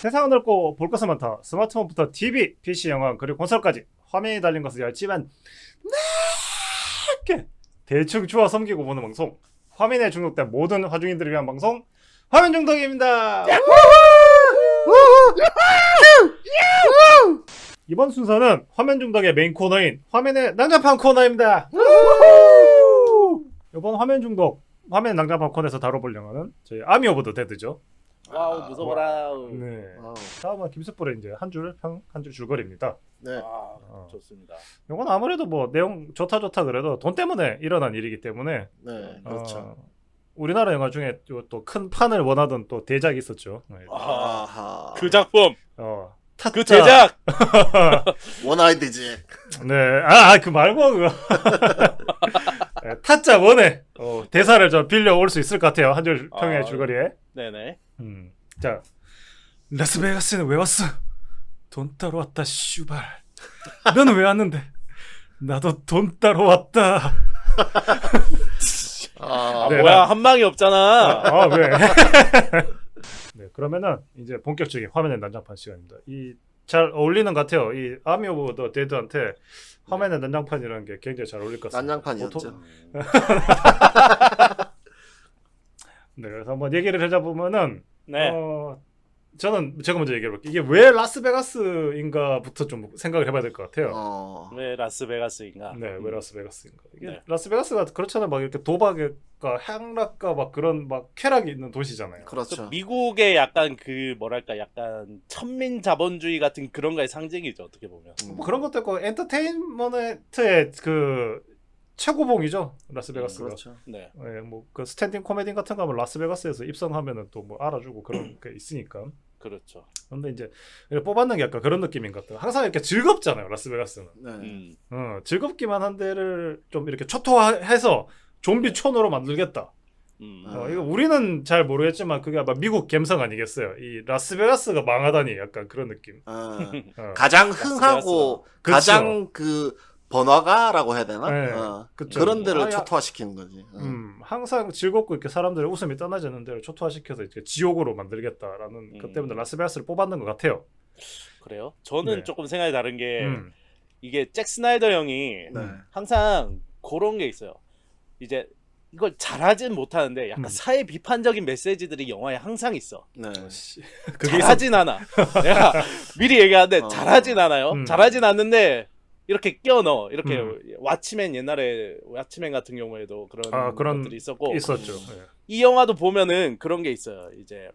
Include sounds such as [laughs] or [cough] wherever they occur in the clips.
세상은 넓고 볼 것은 많다. 스마트폰부터 TV, PC, 영화 그리고 콘솔까지 화면이 달린 것을 얇지만 넓게 대충 주워 섬기고 보는 방송. 화면에 중독된 모든 화중인들을 위한 방송. 화면 중독입니다. 이번 순서는 화면 중독의 메인 코너인 화면의 난장판 코너입니다. 이번 화면 중독 화면 난장판 코너에서 다뤄볼 영화는 저희 아미 오브 더 데드죠. 와우 무서워라. 네. 다음은 김숙불의 이제 한 줄 평 한 줄 줄거리입니다. 네. 아, 어. 좋습니다. 이건 아무래도 뭐 내용 좋다 좋다 그래도 돈 때문에 일어난 일이기 때문에 네. 그렇죠. 어, 우리나라 영화 중에 또 큰 판을 원하던 또 대작이 있었죠. 네. 아, 아하. 그 작품, 어, 타짜. 그 제작. [laughs] 원아이드지. 네. 아, 아, 그 말고 그거. [laughs] 네, 타짜 원에 어, 대사를 좀 빌려 올 수 있을 것 같아요. 한 줄 평의 아. 줄거리에. 네네. 음. 자, 라스베가스는 왜 왔어? 돈 따러 왔다, 슈발. 너는 왜 왔는데? 나도 돈 따러 왔다. [laughs] 아, 아, 네, 뭐야 나- 한 방이 없잖아. 아, 왜? [laughs] 네, 그러면은 이제 본격적인 화면의 난장판 시간입니다. 이 잘 어울리는 것 같아요. 이 아미 오브 더 데드한테 화면의 난장판이라는 게 굉장히 잘 어울릴 것 같습니다. 난장판이었죠. 보통- [laughs] 네, 그래서 한번 얘기를 해자 보면은 네. 어, 저는 제가 먼저 얘기해 볼게요. 이게 왜 라스베가스인가부터 좀 생각을 해봐야 될 것 같아요. 어. 왜 라스베가스인가? 네, 왜 라스베가스인가? 이게 네. 라스베가스가 그렇잖아요. 막 이렇게 도박과 향락과 막 그런 막 쾌락이 있는 도시잖아요. 그 그렇죠. 미국의 약간 그 뭐랄까 약간 천민 자본주의 같은 그런 거의 상징이죠 어떻게 보면. 음. 뭐 그런 것도 있고 엔터테인먼트의 그 최고봉이죠. 라스베가스가. 그렇죠. 네. 예, 뭐그 스탠딩 코미디 같은 거 하면 라스베가스에서 입성하면은 또 뭐 알아주고 그런 게 있으니까. 그렇죠. 근데 이제 뽑았는 게 약간 그런 느낌인 것 같아요. 항상 이렇게 즐겁잖아요, 라스베가스는. 네. 음. 어, 즐겁기만 한 데를 좀 이렇게 초토화해서 좀비 촌으로 만들겠다. 음. 어, 이거 우리는 잘 모르겠지만 그게 아마 미국 감성 아니겠어요. 이 라스베가스가 망하다니 약간 그런 느낌. 어. 어. 가장 흥하고 그쵸. 가장 그 번화가라고 해야 되나? 네, 어. 그런 데를 아, 야. 초토화시키는 거지. 어. 음, 항상 즐겁고 이렇게 사람들의 웃음이 떠나지 않는 데를 초토화시켜서 이제 지옥으로 만들겠다라는 그 음. 때문에 라스베가스를 뽑았는 것 같아요. 그래요? 저는 네. 조금 생각이 다른 게 음. 이게 잭 스나이더 형이 네. 항상 그런 게 있어요. 이제 이걸 잘하진 못하는데 약간 음. 사회 비판적인 메시지들이 영화에 항상 있어. 네. [laughs] 그게 있어. 잘하진 않아. 내가 미리 얘기하는데 어. 잘하진 않아요. 음. 잘하진 않는데 이렇게 끼워 넣어. 이렇게 음. 왓치맨 옛날에 왓치맨 같은 경우에도 그런, 아, 그런 것들이 있었고 있었죠. 예. 이 영화도 보면은 그런 게 있어요. 이제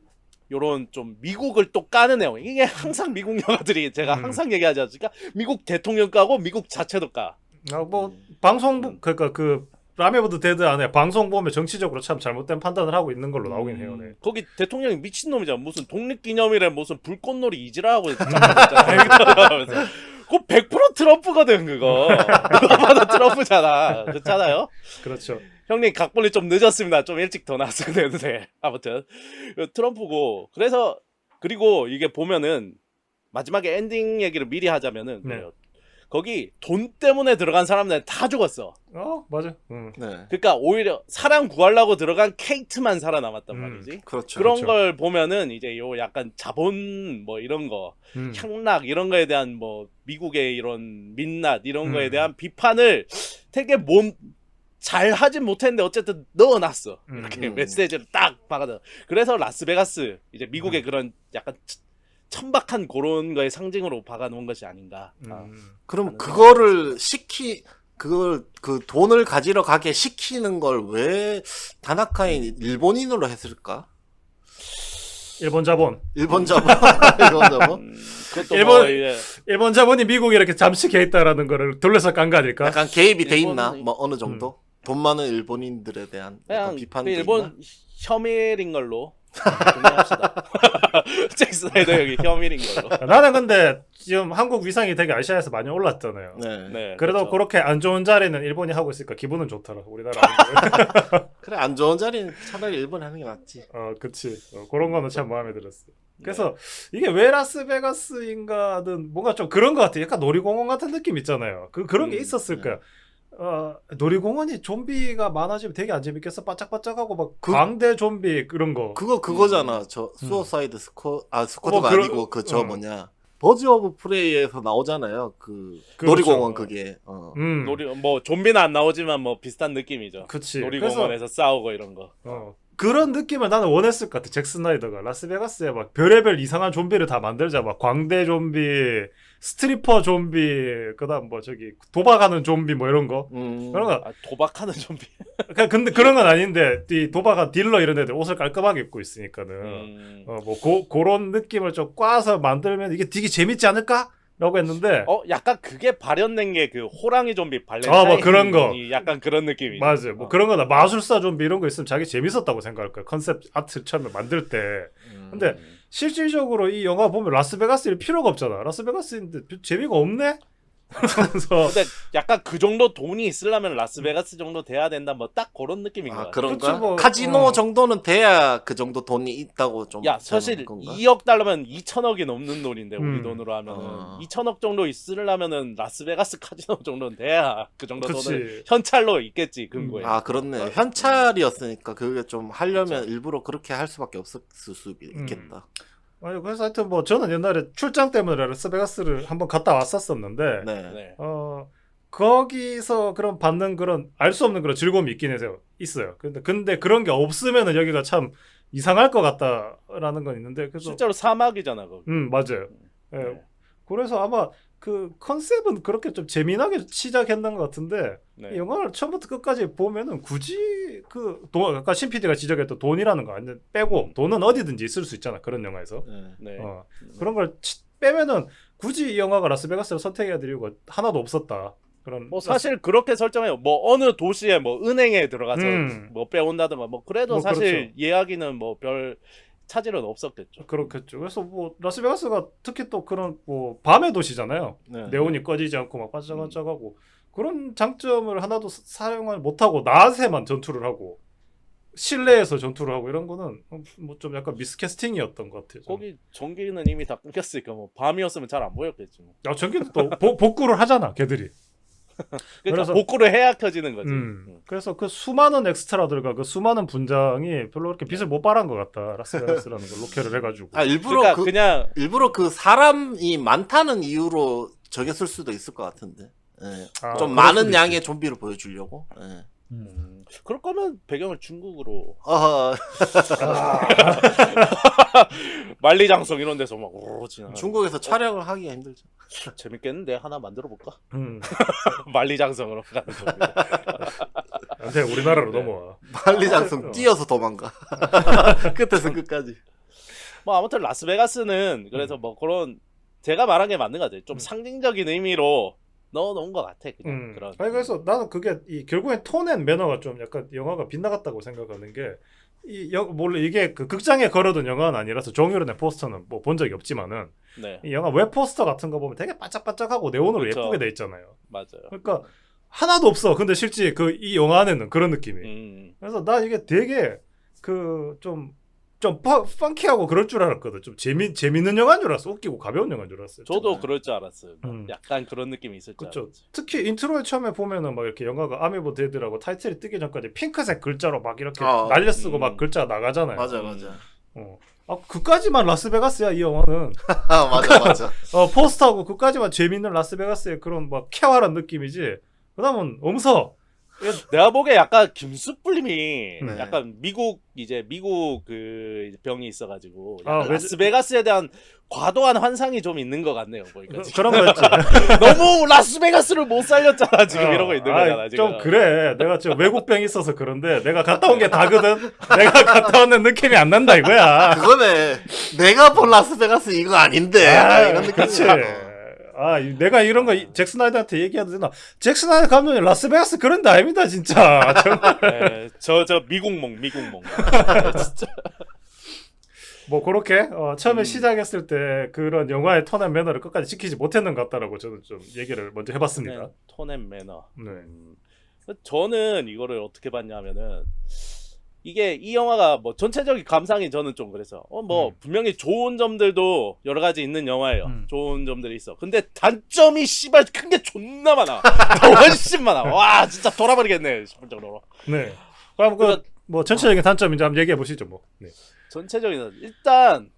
요런 좀 미국을 또 까는 내용. 이게 항상 미국 영화들이 제가 음. 항상 얘기하지 않습니까? 미국 대통령 까고 미국 자체도 까. 아, 뭐 음. 방송 그러니까 그 라메보드 데드 안에 방송 보면 정치적으로 참 잘못된 판단을 하고 있는 걸로 나오긴 해요. 네. 거기 대통령이 미친놈이잖아. 무슨 독립기념일에 무슨 불꽃놀이 이지라고. [laughs] 그거 100% 트럼프거든 그거. 누가 봐도 트럼프잖아. 그렇잖아요. 그렇죠. 형님 각본이 좀 늦었습니다. 좀 일찍 더 나왔어야 되는데 아무튼 그 트럼프고 그래서 그리고 이게 보면은 마지막에 엔딩 얘기를 미리 하자면은 네. 그래요. 거기 돈 때문에 들어간 사람들은 다 죽었어. 어 맞아. 음. 네. 그러니까 오히려 사람 구하려고 들어간 케이트만 살아남았단 음. 말이지. 그렇죠. 그런 그렇죠. 걸 보면은 이제 요 약간 자본 뭐 이런 거 음. 향락 이런 거에 대한 뭐 미국의 이런 민낯 이런 거에 음. 대한 비판을 되게 몸 잘 하진 못했는데 어쨌든 넣어놨어 음. 이렇게 음. 메시지를 딱 박아서 그래서 라스베가스 이제 미국의 음. 그런 약간 천- 천박한 그런 거의 상징으로 박아놓은 것이 아닌가 아, 음. 그럼 하는 그거를 시키 그걸 그 돈을 가지러 가게 시키는 걸 왜 다나카인 일본인으로 했을까? 일본 자본. 일본 자본. [laughs] 일본 자본. 음, 그것도 일본- 뭐 이제 일본 자본이 미국에 이렇게 잠식해 있다라는 거를 돌려서 깐 거 아닐까? 약간 개입이 돼 있나? 일본이- 뭐 어느 정도? 돈 많은 일본인들에 대한 약간 그냥 그 비판도 있나? 일본 혐일인 걸로 정리합시다 [laughs] [laughs] 잭 스나이더 형이 혐일인 걸로 나는 근데 지금 한국 위상이 되게 아시아에서 많이 올랐잖아요. 네. 네, 그래도 그렇죠. 그렇게안 좋은 자리는 일본이 하고 있으니까 기분은 좋더라. 우리나라. [laughs] 그래 안 좋은 자리는 차라리 일본이 하는 게 낫지. 어, 그치. 어, 그런 거는 참 마음에 들었어. 그래서 이게 왜 라스베가스인가는 뭔가 좀 그런 것 같아. 약간 놀이공원 같은 느낌 있잖아요. 그 그런 게 음, 있었을 네. 거야. 어, 놀이공원이 좀비가 많아지면 되게 안 재밌겠어. 바짝바짝하고 막 그- 광대 좀비 그런 거. 그거 그거잖아. 저 수어사이드 스쿼 아 스쿼드가 뭐 그런- 아니고 그저 어. 뭐냐 버즈 오브 프레이에서 나오잖아요. 그 그렇죠. 놀이공원 그게. 어. 음. 놀이 뭐 좀비는 안 나오지만 뭐 비슷한 느낌이죠. 그치. 놀이공원에서 싸우고 이런 거. 어, 그런 느낌을 나는 원했을 것 같아. 잭 스나이더가 라스베가스에 막 별의별 이상한 좀비를 다 만들자. 막 광대 좀비, 스트리퍼 좀비, 그다음 뭐 저기 도박하는 좀비 뭐 이런 거. 음. 그런 거. 아, 도박하는 좀비. 그러니까 근데 그런 건 아닌데 이 도박한 딜러 이런 애들 옷을 깔끔하게 입고 있으니까는 음. 어뭐 그런 느낌을 좀 꽈서 만들면 이게 되게 재밌지 않을까? 라고 했는데 어 약간 그게 발현된 게 그 호랑이 좀비 발렌타인. 아, 뭐 그런 거. 약간 그런 느낌이. 맞아. 뭐 그런 거나 마술사 좀비 이런 거 있으면 자기 재밌었다고 생각할 거야. 컨셉 아트 처음에 만들 때. 음. 근데 실질적으로 이 영화 보면 라스베가스일 필요가 없잖아. 라스베가스인데 별 재미가 없네. 그래서 [laughs] 근데 약간 그 정도 돈이 있으려면 라스베가스 정도 돼야 된다. 뭐 딱 그런 느낌인 아 거야. 그런가? 그치, 뭐, 카지노 어. 정도는 돼야 그 정도 돈이 있다고 좀. 야 사실 생각하는 건가? 2억 달러면 2천억이 넘는 돈인데 우리 음. 돈으로 하면은 어. 2천억 정도 있으려면은 라스베가스 카지노 정도는 돼야 그 정도 돈을 그치. 현찰로 있겠지 근거에. 아 그렇네. 현찰이었으니까 그게 좀 하려면 일부러 그렇게 할 수밖에 없었을 수 있겠다. 아니 그래서 하여튼 뭐 저는 옛날에 출장 때문에 라스베가스를 한번 갔다 왔었었는데 네. 네. 어 거기서 그런 받는 그런 알 수 없는 그런 즐거움이 있긴 해서 있어요. 근데 근데 그런 게 없으면은 여기가 참 이상할 것 같다라는 건 있는데 그래서 실제로 사막이잖아 거기. 음 맞아요. 예. 네. 그래서 아마 그 컨셉은 그렇게 좀 재미나게 시작했는 것 같은데 네. 이 영화를 처음부터 끝까지 보면은 굳이 그 돈 아까 신 PD가 지적했던 돈이라는 거 완전 빼고 돈은 어디든지 있을 수 있잖아 그런 영화에서 네. 네. 어, 그런 걸 치- 빼면은 굳이 이 영화가 라스베가스를 선택해야 될 이유가 하나도 없었다 그런 뭐 사실 그렇게 설정해요. 뭐 어느 도시에 뭐 은행에 들어가서 음. 뭐 빼온다든가 뭐 그래도 뭐 사실 그렇죠. 이야기는 뭐 별 차질은 없었겠죠. 그렇겠죠 그래서 뭐 라스베가스가 특히 또 그런 뭐 밤의 도시잖아요 네. 네온이 꺼지지 않고 막 반짝반짝하고 그런 장점을 하나도 사- 사용을 못하고 낮에만 전투를 하고 실내에서 전투를 하고 이런 거는 뭐 좀 약간 미스캐스팅이었던 것 같아요. 저는. 거기 전기는 이미 다 끊겼으니까 뭐 밤이었으면 잘 안 보였겠지. 뭐. 야, 전기는 또 보- 복구를 하잖아, 걔들이. 그러니까 그래서- 복구를 해야 켜지는 거지. 음. 음. 그래서 그 수많은 엑스트라들과 그 수많은 분장이 별로 그렇게 빛을 못 발한 것 같다. 라스베가스라는 걸 로케를 [laughs] 해가지고. 아 일부러 그러니까 그 그, 냥 일부러 그 사람이 많다는 이유로 저겼을 수도 있을 것 같은데. 예. 아, 좀 그럴 많은 양의. 좀비를 보여주려고. 예. 음. 그럴 거면 배경을 중국으로 어, 만리장성 [laughs] 이런 데서 막 오르르 지나. 중국에서 촬영을 하기가 힘들죠. 재밌겠는데 하나 만들어 볼까? 음. [laughs] 만리장성으로 가는 좀. 근데 우리나라로 네. 넘어와. 만리장성 어. 뛰어서 도망가. [laughs] 끝에서 끝까지. 뭐 아무튼 라스베가스는 그래서 뭐 그런 제가 말한 게 맞는 것 같아요. 좀 음. 상징적인 의미로 넣어놓은 것 같아. 그냥 음. 그런. 아니 그래서 나는 그게 이 결국엔 톤앤 매너가 좀 약간 영화가 빗나갔다고 생각하는 게. 이 영, 물론 이게 그 극장에 걸어둔 영화는 아니라서 종이로 포스터는 뭐 본 적이 없지만은 네, 이 영화 웹 포스터 같은 거 보면 되게 반짝반짝하고 네온으로 그쵸. 예쁘게 돼 있잖아요. 맞아요. 그러니까 하나도 없어. 근데 실제 그 이 영화 안에는 그런 느낌이. 음. 그래서 나 이게 되게 그 좀 좀 펑키하고 그럴 줄 알았거든. 좀 재미 재밌는 영화인 줄 알았어. 웃기고 가벼운 영화인 줄 알았어요. 저도 그럴 줄 알았어요. 음. 약간 그런 느낌이 있을 줄 그쵸. 알았지. 특히 인트로에 처음에 보면은 막 이렇게 영화가 아미보 데드라고 타이틀이 뜨기 전까지 핑크색 글자로 막 이렇게 아, 날려 쓰고 음. 막 글자 나가잖아요. 맞아 맞아. 어. 아 그까지만 라스베가스야 이 영화는. [laughs] 아 맞아 맞아. 어 포스터하고 그까지만 재밌는 라스베가스의 그런 막 쾌활한 느낌이지. 그다음은 엄서. 내가 보기에 약간 김수풀님이 네. 약간 미국 이제 미국 그 병이 있어가지고 아, 약간 왜- 라스베가스에 대한 과도한 환상이 좀 있는 것 같네요. 보니까 그, 지금. 그런 거 있지. [laughs] 너무 라스베가스를 못 살렸잖아 지금 어, 이러고 있는 아이, 거잖아 지금. 좀 그래. 내가 지금 외국병 있어서 그런데 내가 갔다 온 게 다거든. 내가 갔다 왔는 느낌이 안 난다 이거야. 그거네. 내가 본 라스베가스 이거 아닌데. 아, 이런. 느낌이야. 아, 이- 내가 이런 거 잭 스나이더한테 얘기해도 되나? 잭 스나이더 감독님 라스베가스 그런 데 아닙니다, 진짜. [laughs] 정말. 네, 저저 미국몽 미국몽. [laughs] 진짜. 뭐 그렇게 어, 처음에 음. 시작했을 때 그런 영화의 톤앤 매너를 끝까지 지키지 못했는 것 같다라고 저는 좀 얘기를 먼저 해봤습니다. 네, 톤앤 매너. 네. 음. 저는 이거를 어떻게 봤냐면은 이게 이 영화가 뭐 전체적인 감상이 저는 좀 그래서 어뭐 음. 분명히 좋은 점들도 여러 가지 있는 영화예요. 음. 좋은 점들이 있어. 근데 단점이 씨발 큰 게 존나 많아. [laughs] 훨씬 많아. 와 진짜 돌아버리겠네 싶을 정도로. 네. 그럼 그러니까- 그뭐 전체적인 단점 이제 한번 얘기해 보시죠 뭐. 네. 전체적인 일단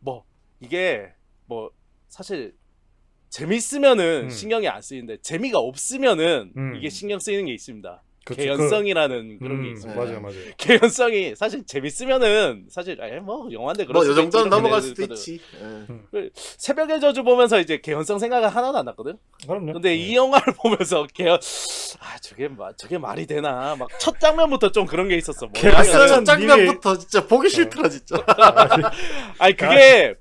뭐 이게 뭐 사실 재밌으면은 음. 신경이 안 쓰이는데 재미가 없으면은 음. 이게 신경 쓰이는 게 있습니다. 그쵸, 개연성이라는 그, 그런 게 음, 있어요. 맞아요, 맞아요. [laughs] 개연성이 사실 재밌으면은 사실 아예 뭐 영화인데 그럴 뭐요 정도는 넘어갈 수도. 있지. 예. 새벽의 저주 보면서 이제 개연성 생각은 하나도 안 났거든. 그럼요. 근데 네. 이 영화를 [laughs] 보면서 개연 아 저게 마, 저게 말이 되나 막 첫 장면부터 좀 그런 게 있었어. 뭐 개연성- 첫 장면부터 진짜 보기 싫더라 진짜. [laughs] 아니 그게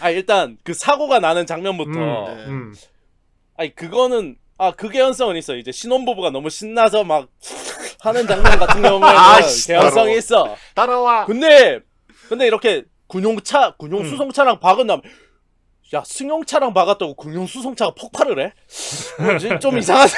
아 일단 그 사고가 나는 장면부터 음, 네. 음. 아니 그거는 아 그 개연성은 있어 이제 신혼부부가 너무 신나서 막 하는 장면 같은 경우에는 아이씨, 개연성이 더러워. 있어 따라와. 근데 근데 이렇게 군용차 군용 음. 수송차랑 박은 다음 야 승용차랑 박았다고 군용 수송차가 폭발을 해? 어, 좀- [laughs] 좀 이상하지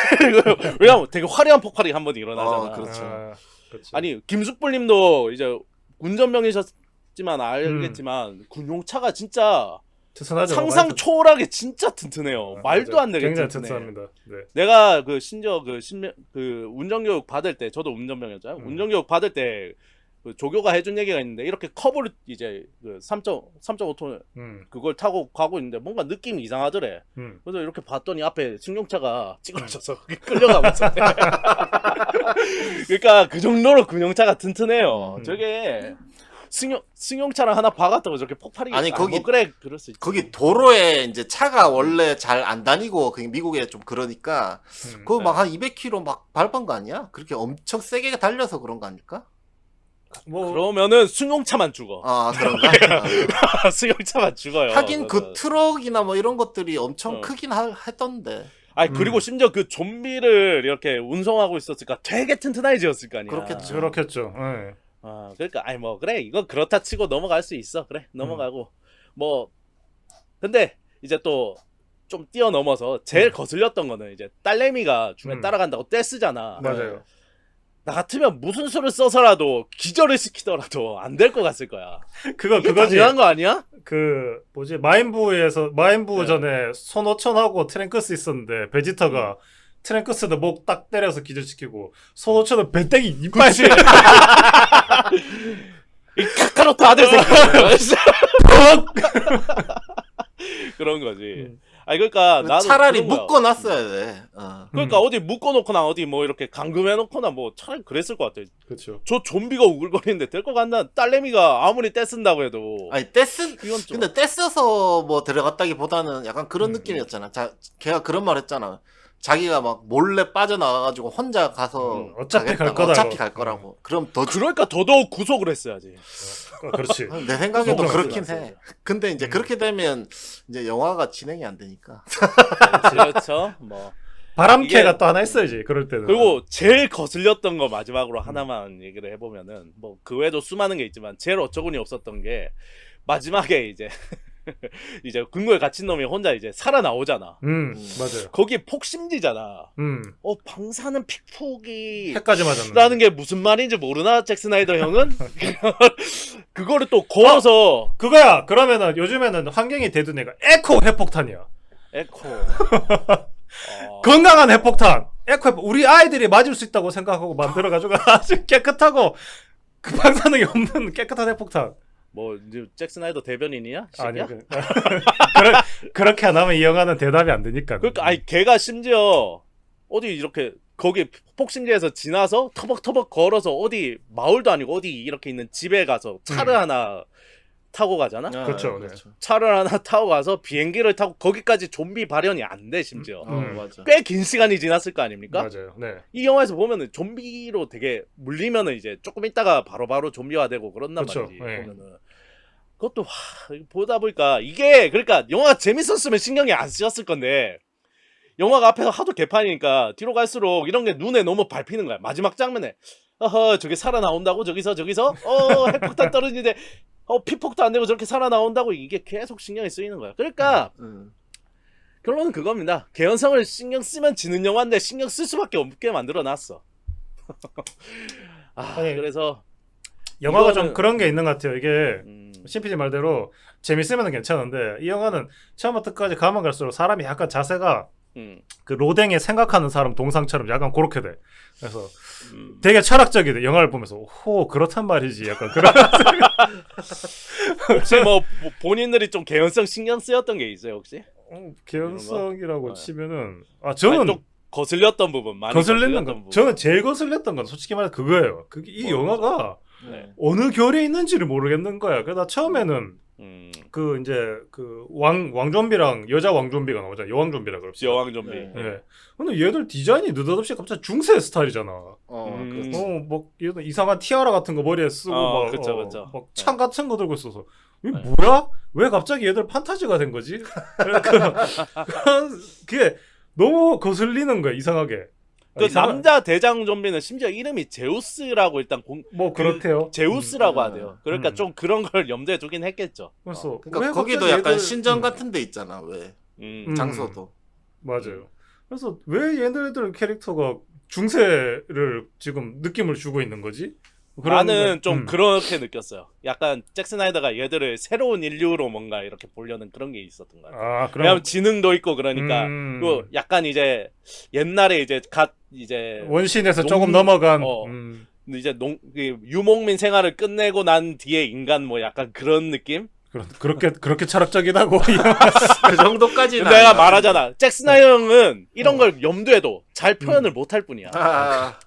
왜냐면 되게 화려한 폭발이 한 번 일어나잖아 어, 그렇죠. 아, 그렇죠. 아니 김숙불님도 이제 운전병이셨지만 알겠지만 군용차가 진짜 튼튼하죠. 상상 초월하게 진짜 튼튼해요. 튼- 말도 맞아요. 안 되게 굉장히 튼튼해. 튼튼합니다. 네. 내가 그 심지어 그 신명 그 운전교육 받을 때 저도 운전병이었잖아요. 음. 운전교육 받을 때 그 조교가 해준 얘기가 있는데 이렇게 커브를 이제 그 3.3.5톤 음, 그걸 타고 가고 있는데 뭔가 느낌이 이상하더래. 음. 그래서 이렇게 봤더니 앞에 승용차가 찌그러져서 [laughs] 끌려가고 있었대. [laughs] 그러니까 그 정도로 군용차가 튼튼해요. 음. 저게 승용 승용차랑 하나 박았다고 저렇게 폭발이 아니, 아, 거기- 뭐 그래 그럴 수 있지. 거기 도로에 이제 차가 원래 잘 안 다니고 그 미국에 좀 그러니까 음. 그거 막 한 200km 막 밟은 거 아니야? 그렇게 엄청 세게 달려서 그런 거 아닐까? 뭐 그러면은 승용차만 죽어. 아 그런가? [laughs] 아. [laughs] 승용차만 죽어요. 하긴 그 그래서. 트럭이나 뭐 이런 것들이 엄청 어. 크긴 하, 했던데 아니 그리고 음. 심지어 그 좀비를 이렇게 운송하고 있었으니까 되게 튼튼하게 지었을 거 아니야. 그렇겠죠. 그렇겠죠. 예. 아 그러니까 아니 뭐 그래 이거 그렇다 치고 넘어갈 수 있어 그래 넘어가고 뭐 근데 이제 또 좀 뛰어넘어서 제일 음. 거슬렸던 거는 이제 딸내미가 중에 음. 따라간다고 떼쓰잖아. 맞아요. 나 같으면 무슨 수를 써서라도 기절을 시키더라도 안 될 것 같을 거야. 그거 이게 그거지. 당연한 거 아니야? 그 뭐지 마인부에서 마인부 네. 전에 손오천하고 트랭크스 있었는데 베지터가 트랭크스는 목딱 때려서 기절시키고 손오천은 배땡이 이빨. [laughs] 이 카카로트 아들 새끼. 그런 거지. 음. 아니 그러니까 나도 차라리 그런 거야. 묶어놨어야 돼 어. 그러니까 음. 어디 묶어놓거나 어디 뭐 이렇게 감금해놓거나 뭐 차라리 그랬을 것 같아. 그렇죠. 저 좀비가 우글거리는데 될 것 같나? 딸내미가 아무리 떼쓴다고 해도 아니 떼쓴 이건 좀 근데 떼써서 뭐 들어갔다기보다는 약간 그런 음. 느낌이었잖아 자 걔가 그런 말 했잖아 자기가 막 몰래 빠져나와가지고 혼자 가서 음, 어차피 가겠다. 갈 거라고. 어차피 갈 거라고 그럼 더 그러니까 더더욱 구속을 했어야지. 어, 그렇지. [laughs] 내 생각에도 그렇긴. 해 근데 이제 음. 그렇게 되면 이제 영화가 진행이 안 되니까 [laughs] 그렇죠. 뭐 바람캐가 이게- 또 하나 있어야지. 그럴 때는. 그리고 제일 거슬렸던 거 마지막으로 하나만 얘기를 해보면은 뭐 그 외에도 수많은 게 있지만 제일 어처구니 없었던 게 마지막에 이제 [laughs] [laughs] 이제 궁궐 갇힌 놈이 혼자 이제 살아나오잖아. 음, 음. 맞아요. 거기 폭심지잖아. 음, 어 방사는 픽폭이 해까지 맞았는데. 라는 게 무슨 말인지 모르나 잭 스나이더 형은 [laughs] [laughs] 그거를 또 걸어서 그거야. 그러면은 요즘에는 환경이 대둔 애가 에코 핵폭탄이야. 에코 어, 건강한 핵폭탄. 에코 핵 우리 아이들이 맞을 수 있다고 생각하고 만들어 가지고 아주 깨끗하고 그 방사능이 없는 깨끗한 핵폭탄. 뭐 이제 잭 스나이더 대변인이야? 아니 새끼야? 그, [laughs] 그러, 그렇게 안 하면 이 영화는 대답이 안 되니까. 그러니까 아니 걔가 심지어 어디 이렇게 거기 폭심지에서 지나서 터벅터벅 걸어서 어디 마을도 아니고 어디 이렇게 있는 집에 가서 차를 음. 하나 타고 가잖아. 그렇죠, 네. 차를 하나 타고 가서 비행기를 타고 거기까지 좀비 발현이 안 돼 심지어. 어, 음. 맞아 꽤긴 시간이 지났을 거 아닙니까? 맞아요. 네. 이 영화에서 보면은 좀비로 되게 물리면은 이제 조금 있다가 바로바로 좀비화되고 그런단 그쵸, 말이지. 네. 보면은 그것도 하, 이거 보다 보니까 이게 그러니까 영화가 재밌었으면 신경이 안 쓰였을 건데 영화가 앞에서 하도 개판이니까 뒤로 갈수록 이런 게 눈에 너무 밟히는 거야. 마지막 장면에 어허 저게 살아나온다고 저기서 저기서 어 핵폭탄 떨어지는데 어 피폭도 안 되고 저렇게 살아나온다고 이게 계속 신경이 쓰이는 거야. 그러니까 음. 결론은 그겁니다. 개연성을 신경 쓰면 지는 영화인데 신경 쓸 수밖에 없게 만들어 놨어. [laughs] 아 아니, 그래서 영화가 이거는- 좀 그런 게 있는 것 같아요. 이게 음, CPD 말대로 재밌으면 괜찮은데 이 영화는 처음부터 끝까지 가면 갈수록 사람이 약간 자세가 음, 그 로댕에 생각하는 사람 동상처럼 약간 그렇게 돼. 그래서 음. 되게 철학적이 돼. 영화를 보면서 호 그렇단 말이지. 약간 그런 [laughs] 혹시 뭐 보- 본인들이 좀 개연성 신경 쓰였던 게 있어요 혹시? 어, 개연성이라고 어. 치면은 아 아니, 저는 좀 거슬렸던 부분 많이 거슬렸던 건 부분. 저는 제일 거슬렸던 건 솔직히 말해 서 그거예요. 그게 이 뭐, 영화가 네. 어느 결에 있는지를 모르겠는 거야. 그러다 처음에는 음, 그 이제 그 왕 왕좀비랑 여자 왕좀비가 나오잖아. 여왕 좀비라 그럽시다. 여왕 좀비. 네. 예. 근데 얘들 디자인이 느닷없이 갑자기 중세 스타일이잖아. 어, 음. 그렇지. 어, 뭐 얘들 이상한 티아라 같은 거 머리에 쓰고 어, 막, 그쵸, 어, 그쵸. 막창 같은 거 들고 있어서 이게 네. 뭐야? 왜 갑자기 얘들 판타지가 된 거지? [laughs] 그런 그게 너무 거슬리는 거야 이상하게. 그 아, 이상한- 남자 대장 좀비는 심지어 이름이 제우스라고 일단 공, 뭐 그렇대요. 제우스라고 음. 하대요. 그러니까 음. 좀 그런 걸 염두에 두긴 했겠죠. 그래서 어, 그러니까 왜 거기도 갑자기 약간 얘들- 신전 음, 같은 데 있잖아 왜 음. 음. 장소도 맞아요. 그래서 왜 얘네들 캐릭터가 중세를 지금 느낌을 주고 있는 거지? 나는 거- 좀 음. 그렇게 느꼈어요. 약간 잭 스나이더가 얘들을 새로운 인류로 뭔가 이렇게 보려는 그런 게 있었던 것 같아요. 아 그럼 왜냐면 지능도 있고 그러니까 음. 그 약간 이제 옛날에 이제 갓 이제 원신에서 농- 조금 넘어간 어. 음. 이제 농 그 유목민 생활을 끝내고 난 뒤에 인간 뭐 약간 그런 느낌? 그런 그렇게 그렇게 철학적이다고 [laughs] 그 정도까지는 내가 아니야. 말하잖아. 잭 스나이더 형은 이런 어. 걸 염두에도 잘 표현을 못할 뿐이야. 아,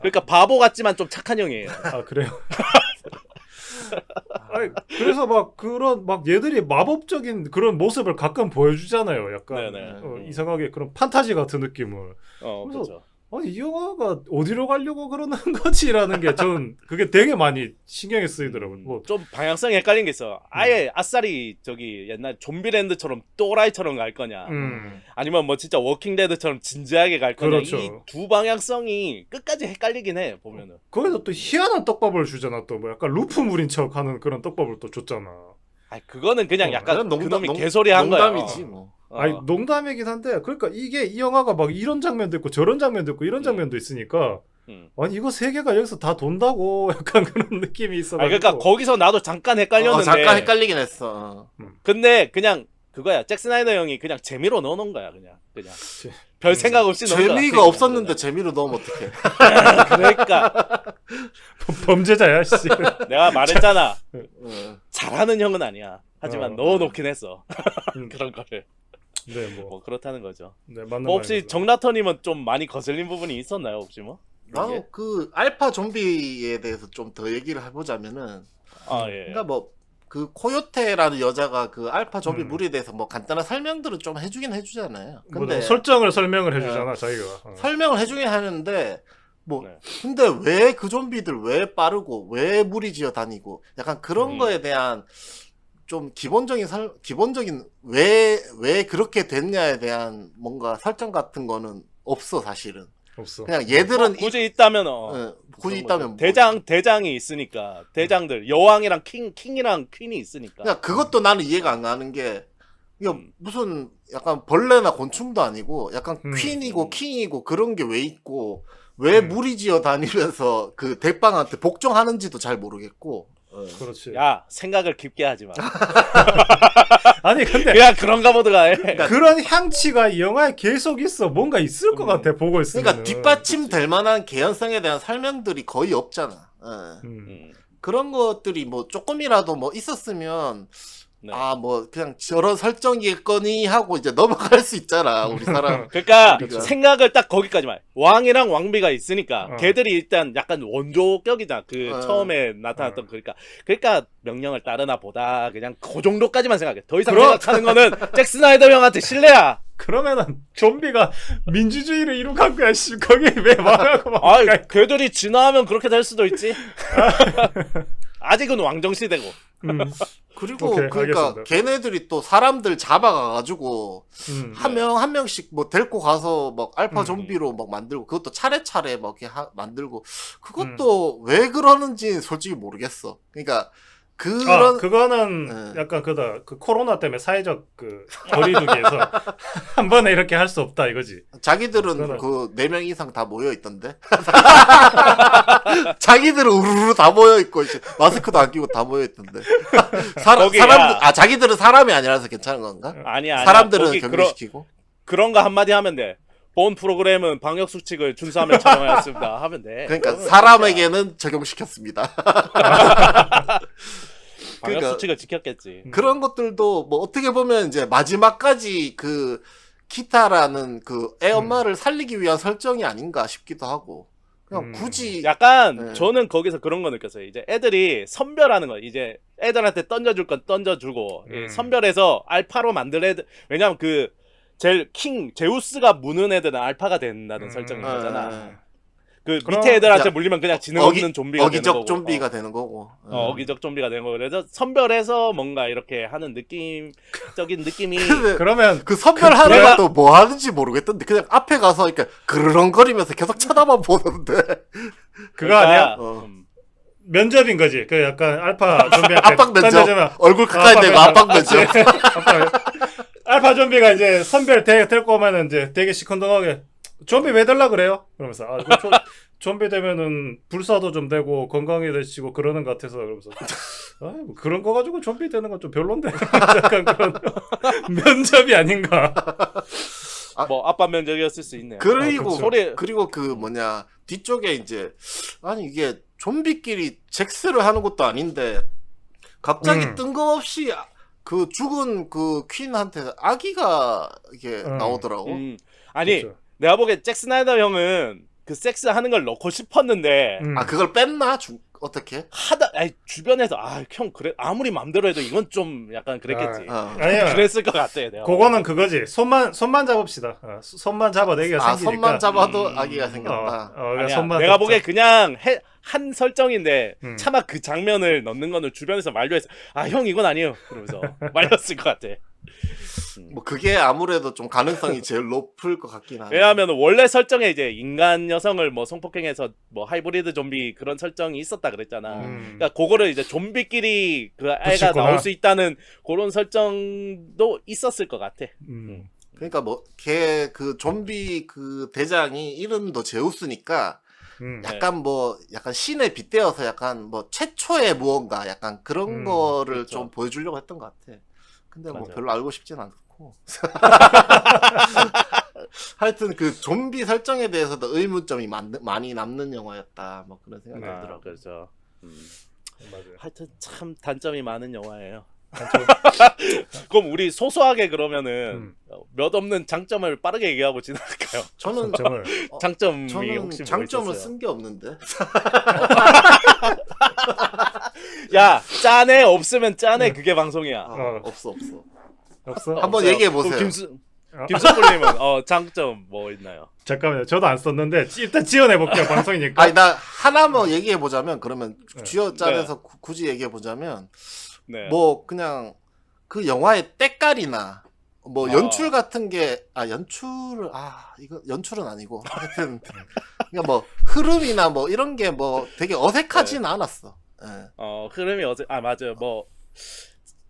그러니까 바보 같지만 좀 착한 형이에요. 아 그래요. [laughs] 아니, 그래서 막 그런 막 얘들이 마법적인 그런 모습을 가끔 보여주잖아요. 약간 네네. 어, 이상하게 그런 판타지 같은 느낌을. 어, 그래서- 그렇죠. 아니 이 영화가 어디로 가려고 그러는 [laughs] 거지라는 게 저는 그게 되게 많이 신경이 쓰이더라고요. 뭐 좀 방향성이 헷갈린 게 있어. 아예 아싸리 저기 옛날 좀비랜드처럼 또라이처럼 갈 거냐, 음. 아니면 뭐 진짜 워킹데드처럼 진지하게 갈 거냐. 그렇죠. 이 두 방향성이 끝까지 헷갈리긴 해 보면은. 거기서 또 희한한 떡밥을 주잖아. 또 뭐 약간 루프물인 척하는 그런 떡밥을 또 줬잖아. 아 그거는 그냥 어, 약간 그건 농담- 그놈이 농- 개소리 한 거야. 농담이지 뭐 어. 아니 농담이긴 한데 그러니까 이게 이 영화가 막 이런 장면도 있고 저런 장면도 있고 이런 음. 장면도 있으니까 음. 아니 이거 세 개가 여기서 다 돈다고 [laughs] 약간 그런 느낌이 아 있어가지고 그러니까 거기서 나도 잠깐 어, 헷갈렸는데. 잠깐 헷갈리긴 했어 근데 그냥 그거야. 잭 스나이더 형이 그냥 재미로 넣어놓은 거야 그냥 그냥 제- 별 생각 없이 넣은 거야. 재미가 없었는데 재미로 넣으면 어떡해 [laughs] 그러니까 범죄자야 씨. [laughs] 내가 말했잖아. 어. 잘하는 형은 아니야. 하지만 어. 넣어놓긴 했어. 음. 그런 거를. 네 뭐 뭐 그렇다는 거죠. 네, 맞는 뭐 혹시 말입니다. 정라터님은 좀 많이 거슬린 부분이 있었나요 혹시 뭐? 나도 그 알파 좀비에 대해서 좀 더 얘기를 해보자면은 아 예. 그러니까 뭐 그 코요테라는 여자가 그 알파 좀비 음. 물에 대해서 뭐 간단한 설명들을 좀 해주긴 해주잖아요. 뭐 근데 설정을 설명을 해주잖아 자기가. 어. 설명을 해주긴 하는데 뭐 네. 근데 왜 그 좀비들 왜 빠르고 왜 무리지어 다니고 약간 그런 음. 거에 대한 좀 기본적인 설 기본적인 왜 왜 그렇게 됐냐에 대한 뭔가 설정 같은 거는 없어 사실은 없어. 그냥 얘들은 이- 굳이 있다면 어. 어, 굳이 있다면. 뭐- 대장 대장이 있으니까 대장들 여왕이랑 킹 킹이랑 퀸이 있으니까. 그러니까 그것도 나는 이해가 안 가는 게 이거 음. 무슨 약간 벌레나 곤충도 아니고 약간 음. 퀸이고 음. 킹이고 그런 게 왜 있고 왜 음. 무리지어 다니면서 그 대빵한테 복종하는지도 잘 모르겠고 어. 그렇지. 야 생각을 깊게 하지 마. [laughs] 아니 근데 그냥 그런가 보다가 해. 그런 향치가 이 영화에 계속 있어. 뭔가 있을 것 음. 같아 보고 있으면. 그러니까 뒷받침 될 만한 개연성에 대한 설명들이 거의 없잖아. 어. 음. 음. 그런 것들이 뭐 조금이라도 뭐 있었으면 네. 아 뭐 그냥 저런 설정이겠거니 하고 이제 넘어갈 수 있잖아 우리 [laughs] 사람. 그러니까 그렇죠. 생각을 딱 거기까지만 왕이랑 왕비가 있으니까 어. 걔들이 일단 약간 원조격이잖아 그 어. 처음에 나타났던 어. 그러니까 그러니까 명령을 따르나 보다 그냥 그 정도까지만 생각해 더 이상 그럼- 생각하는 거는 [laughs] 잭 스나이더 형한테 신뢰야 그러면은 좀비가 민주주의를 이룩한 거야. 씨 거기 왜 말하고 막. 아 걔들이 진화하면 그렇게 될 수도 있지 [laughs] 아직은 왕정 시대고 음, [laughs] 그리고 오케이, 그러니까 알겠습니다. 걔네들이 또 사람들 잡아가가지고 음. 한 명 한 명씩 뭐 데리고 가서 막 알파 음. 좀비로 막 만들고 그것도 차례차례 막 이렇게 하- 만들고 그것도 왜 그러는지 솔직히 모르겠어. 그러니까 그런 아, 그거는 네. 약간 그다 그 코로나 때문에 사회적 그 거리두기에서 [laughs] 한 번에 이렇게 할 수 없다 이거지. 자기들은 그거는- 그네 명 이상 다 모여 있던데. [laughs] 자기들은 우르르 다 모여 있고 이제 마스크도 안 끼고 다 모여 있던데. [laughs] 사람 거기야. 사람들 아 자기들은 사람이 아니라서 괜찮은 건가? 아니야. 아니야. 사람들은 거기 격리시키고. 그런 거 한마디 하면 돼. 본 프로그램은 방역 수칙을 준수하며 촬영하였습니다. 하면 돼. 그러니까 사람에게는 적용시켰습니다. 방역 그러니까- 수칙을 지켰겠지. 그런 것들도 뭐 어떻게 보면 이제 마지막까지 그 키타라는 그 애 엄마를 살리기 위한 설정이 아닌가 싶기도 하고 그냥 음. 굳이 약간 네. 저는 거기서 그런 거 느꼈어요. 이제 애들이 선별하는 거. 이제 애들한테 던져줄 건 던져주고 이 음. 선별해서 알파로 만들 애들. 왜냐면 그 제일 킹 제우스가 무는 애들은 알파가 된다는 음. 설정인 어, 거잖아. 어, 그 그럼- 밑에 애들한테 야, 물리면 그냥 지능 어기- 없는 좀비가 되는 어기적 거고. 좀비가 어. 되는 거고. 어, 어기적 좀비가 되는 거고 그래서 선별해서 뭔가 이렇게 하는 느낌적인 느낌이 [laughs] 근데 그러면 그 선별하는 내가- 것도 뭐 하는지 모르겠던데 그냥 앞에 가서 이렇게 그르렁거리면서 계속 쳐다만 보는데 [laughs] 그거 아니야? 어. 음. 면접인 거지. 그 약간 알파 좀비한테 [laughs] 압박 면접 던져주면 얼굴 가까이 압박 대고. 압박 면접 알파, 알파 좀비가 이제 선별 대 데리고 오면은 이제 되게 시큰둥하게 좀비 왜 될라 그래요? 그러면서 아, 그 좀- [laughs] 좀비 되면은 불사도 좀 되고 건강해지고 그러는 것 같아서 그러면서 아, 뭐 그런 거 가지고 좀비 되는 건 좀 별론데 [laughs] 약간 그런 [laughs] 면접이 아닌가. 뭐 아빠 면적이었을 수 있네요. 그리고 그쵸. 소리 그리고 그 뭐냐 뒤쪽에 이제 아니 이게 좀비끼리 잭스를 하는 것도 아닌데 갑자기 음. 뜬금없이 아- 그 죽은 그 퀸한테 아기가 이게 음. 나오더라고. 음. 아니 그렇죠. 내가 보기엔 잭 스나이더 형은 그 섹스 하는 걸 넣고 싶었는데 음. 아 그걸 뺐나? 주, 어떻게? 하다 아니, 주변에서 아 형 그래 아무리 맘대로 해도 이건 좀 약간 그랬겠지. 어. 아니야. 그랬을 것 같아 내가. 그거는 그거지. 손만 손만 잡읍시다. 어, 수- 손만 잡아 내기가 아 생기니까. 손만 잡아도 음. 아기가 어, 생겼다. 어, 그냥 아니야, 손만 내가 잡자. 보기에 그냥 해, 한 설정인데 음. 차마 그 장면을 넣는 거는 주변에서 만류해서 아 형 이건 아니에요 그러면서 말렸을 것 같아. 뭐 그게 아무래도 좀 가능성이 [laughs] 제일 높을 것 같긴 하네. 왜냐하면 원래 설정에 이제 인간 여성을 뭐 성폭행해서 뭐 하이브리드 좀비 그런 설정이 있었다 그랬잖아. 음. 그러니까 그거를 이제 좀비끼리 그 애가 붙였구나. 나올 수 있다는 그런 설정도 있었을 것 같아. 음. 그러니까 뭐 걔 그 좀비 그 대장이 이름도 제우스니까 음. 네. 약간 뭐 약간 신에 빗대어서 약간 뭐 최초의 무언가 약간 그런 음, 거를 그렇죠. 좀 보여주려고 했던 것 같아. 근데 뭐 맞아요. 별로 알고 싶진 않 고. [laughs] 하여튼 그 좀비 설정에 대해서도 의문점이 많, 많이 남는 영화였다. 뭐 그런 생각이 네. 아, 들더라고. 그렇죠. 음. 맞아요. 하여튼 참 단점이 많은 영화예요. 단점. [laughs] 그럼 우리 소소하게 그러면은 음. 어, 몇 없는 장점을 빠르게 얘기하고 지나갈까요? 저는 장점을 [laughs] 어, 장점이 저는 혹시 뭐 장점을 있었어요? 쓴게 없는데. 야 짠해 없으면 짠해 네. 그게 방송이야. 어, 어. 없어 없어. 없어? 한번 없어요. 얘기해 보세요. 그럼 김수 어, 김수풀님은 어 장점 뭐 있나요? 잠깐만요. 저도 안 썼는데 지- 일단 지원해 볼게요. [laughs] 방송이니까. 아니 나 하나만 얘기해 보자면 그러면 네. 쥐어 짜내서 구- 굳이 얘기해 보자면 네. 뭐 그냥 그 영화의 때깔이나 뭐 아. 연출 같은 게 아 연출을 아 이거 연출은 아니고 하여튼 그러니까 뭐 흐름이나 뭐 이런 게 뭐 되게 어색하진 않았어. 예. 어 흐름이 어제 아 맞아요 뭐.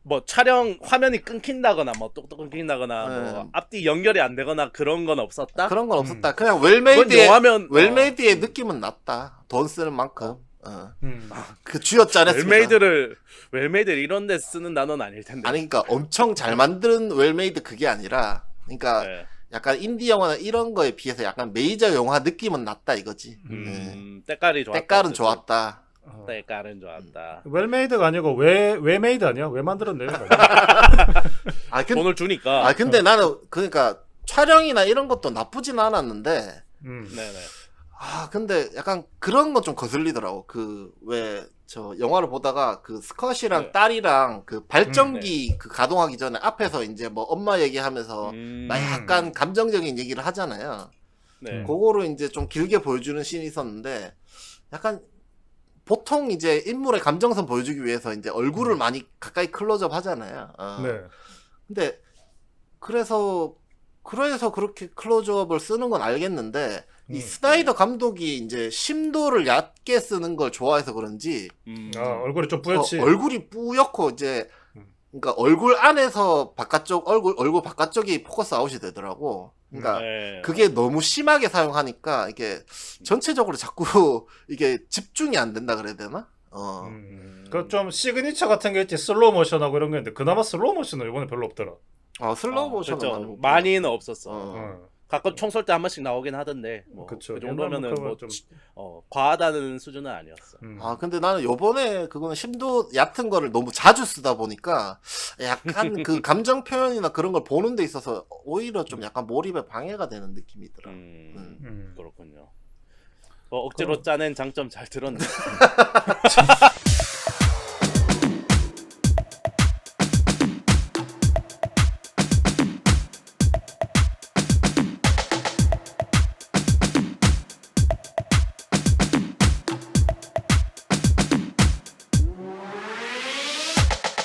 뭐 촬영 화면이 끊긴다거나 뭐 똑똑 끊긴다거나 네. 뭐 앞뒤 연결이 안 되거나 그런 건 없었다. 그런 건 음. 없었다. 그냥 웰메이드의 영화면 웰메이드의 어, 느낌은 났다. 돈 쓰는 만큼. 어. 음. 그 쥐어 짜 냈습니다. 웰메이드를 웰메이드 이런 데 쓰는 단어는 아닐 텐데. 아니 그러니까 엄청 잘 만든 웰메이드 그게 아니라 그러니까 네. 약간 인디 영화나 이런 거에 비해서 약간 메이저 영화 느낌은 났다 이거지. 예. 음, 때깔이 좋았다. 때깔은 어쨌든. 좋았다. 어. 때깔은 좋았다. 웰메이드가 아니고 왜, 왜 메이드 아니야? 왜 만들었네? [laughs] 아, 근, 돈을 주니까. 아 근데 나는 그러니까 촬영이나 이런 것도 나쁘진 않았는데 음. 네네. 아 근데 약간 그런 건 좀 거슬리더라고. 그 왜 저 영화를 보다가 그 스컷이랑 네. 딸이랑 그 발전기 그 가동하기 전에 앞에서 이제 뭐 엄마 얘기하면서 음, 나 약간 감정적인 얘기를 하잖아요. 네. 그거를 이제 좀 길게 보여주는 씬이 있었는데 약간 보통 이제 인물의 감정선 보여주기 위해서 이제 얼굴을 많이 가까이 클로즈업 하잖아요. 어. 네. 근데 그래서 그래서 그렇게 클로즈업을 쓰는 건 알겠는데 이 음. 스나이더 감독이 이제 심도를 얕게 쓰는 걸 좋아해서 그런지 음. 아 얼굴이 좀 어, 뿌옇지. 얼굴이 뿌옇고 이제 음. 그러니까 얼굴 안에서 바깥쪽 얼굴 얼굴 바깥쪽이 포커스 아웃이 되더라고. 그러니까 네. 그게 너무 심하게 사용하니까 이게 전체적으로 자꾸 [laughs] 이게 집중이 안 된다 그래야 되나? 어. 음. 그좀 시그니처 같은 게 있지 슬로우 모션하고 이런 게 있는데 그나마 슬로우 모션은 이번에 별로 없더라. 어, 슬로우 아, 모션은. 많이 많이는 없었어. 어. 어. 가끔 총 쏠 때 한 번씩 나오긴 하던데 뭐 그쵸. 그 정도면은 뭐 좀- 어, 과하다는 수준은 아니었어. 음. 아, 근데 나는 요번에 그거는 심도 얕은 거를 너무 자주 쓰다 보니까 약간 [laughs] 그 감정 표현이나 그런 걸 보는 데 있어서 오히려 좀 약간 몰입에 방해가 되는 느낌이 있더라. 음, 음. 음. 그렇군요. 어, 억지로 짜낸 장점 잘 들었네. [laughs] [laughs]